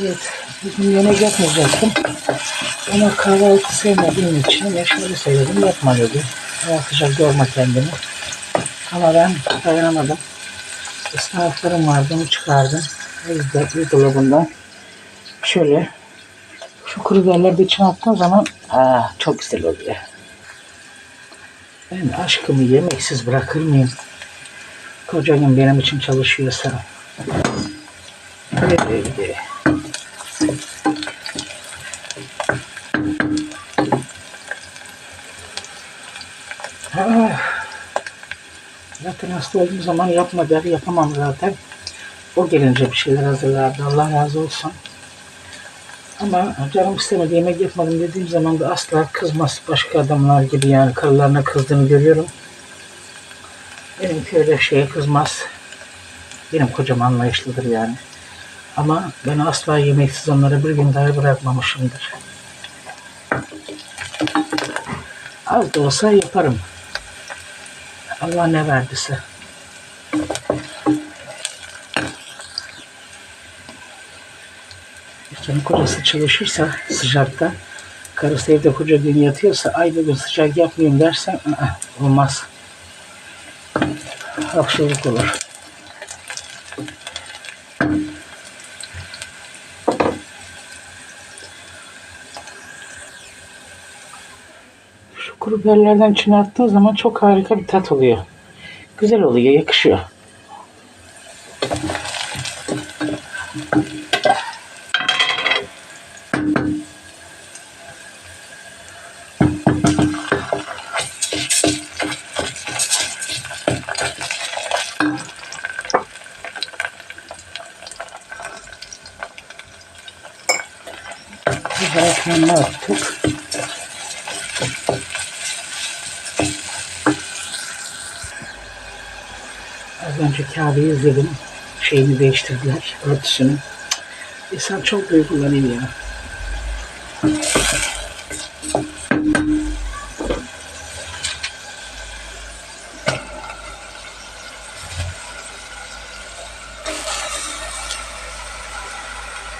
Evet, bugün yemek yapmayacaktım. Ama kahvaltı sevmediğim için eşleri söyledim yapma dedi. Hava sıcak yorma kendini. Ama ben dayanamadım. Ispanaklarım vardı onu çıkardım. Yüzden buzdolabından şöyle şu kuru biberleri içine attığım zaman aa, çok güzel oluyor. Ben aşkımı yemeksiz bırakır mıyım? Kocam benim için çalışıyorsa. Öyle. Ah. Zaten hasta olduğum zaman yapma der, yapamam zaten. O gelince bir şeyler hazırlardı. Allah razı olsun. Ama canım istemedi yemek yapmadım dediğim zaman da asla kızmaz. Başka adamlar gibi yani karılarına kızdığını görüyorum. Benimki öyle şeye kızmaz. Benim kocam anlayışlıdır yani. Ama ben asla yemeksiz onlara bir gün dahi bırakmamışımdır. Az da olsa yaparım. Allah ne verdiyse. Erkeğin kocası çalışırsa sıcakta, karısı evde koca gün yatıyorsa ay bugün sıcak yapmayayım dersen ı-ı, olmaz. Haksızlık olur. Kuru biberlerden içine attığın zaman çok harika bir tat oluyor. Güzel oluyor, yakışıyor. Biberlerini attık. Az önce Kabe'yi izledim. Şeyini değiştirdiler, örtüsünü. İnsan çok duygulanıyor ya.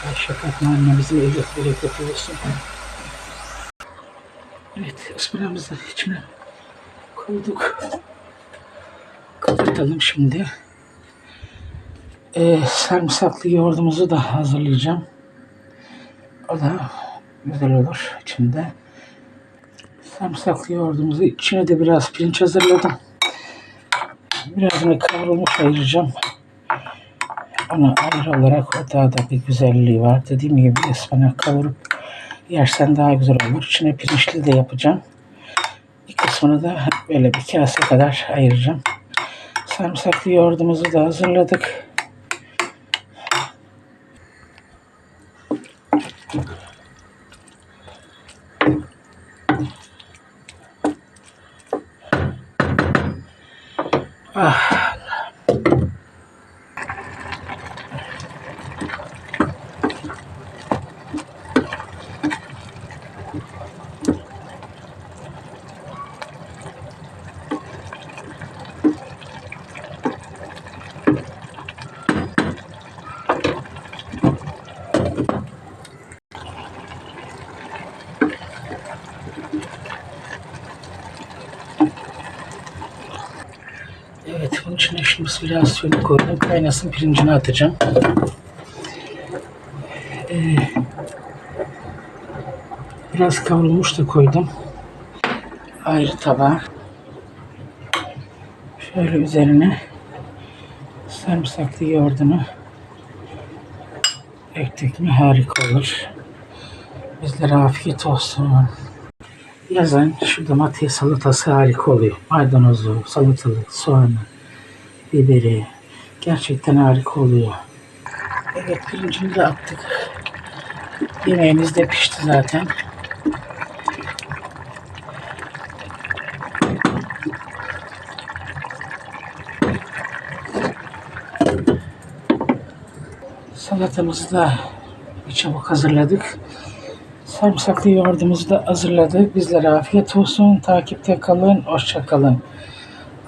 Ay şaka yapma anne bizim evde bereket olsun. Evet ıspanağımızı da içine koyduk. Kapatalım şimdi. Ee, sarımsaklı yoğurdumuzu da hazırlayacağım. O da güzel olur içinde. Sarımsaklı yoğurdumuzu içine de biraz pirinç hazırladım. Birazını kavrulmuş ayıracağım. Onu ayrı olarak o daha da bir güzelliği var. Dediğim gibi ıspanak kavurup yersen daha güzel olur. İçine pirinçli de yapacağım. Bir kısmını da böyle bir kase kadar ayıracağım. Sarımsaklı yoğurdumuzu da hazırladık. Ah. Evet, bunun içine şimdi biraz suyunu koydum. Kaynasın pirincini atacağım. Ee, biraz kavrulmuş da koydum. Ayrı tabağa. Şöyle üzerine sarımsaklı yoğurdunu ektik mi harika olur. Bizlere afiyet olsun. Yazın şu domates salatası harika oluyor. Maydanozu, salatalık, soğanı, biberi. Gerçekten harika oluyor. Evet pirincini de attık. Yemeğimiz de pişti zaten. Salatamızı da bir çabuk hazırladık. Sarımsaklı yoğurdumuzu da hazırladık. Bizlere afiyet olsun. Takipte kalın. Hoşça kalın.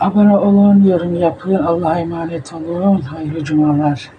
Abone olun, yorum yapın. Allah'a emanet olun. Hayırlı cumalar.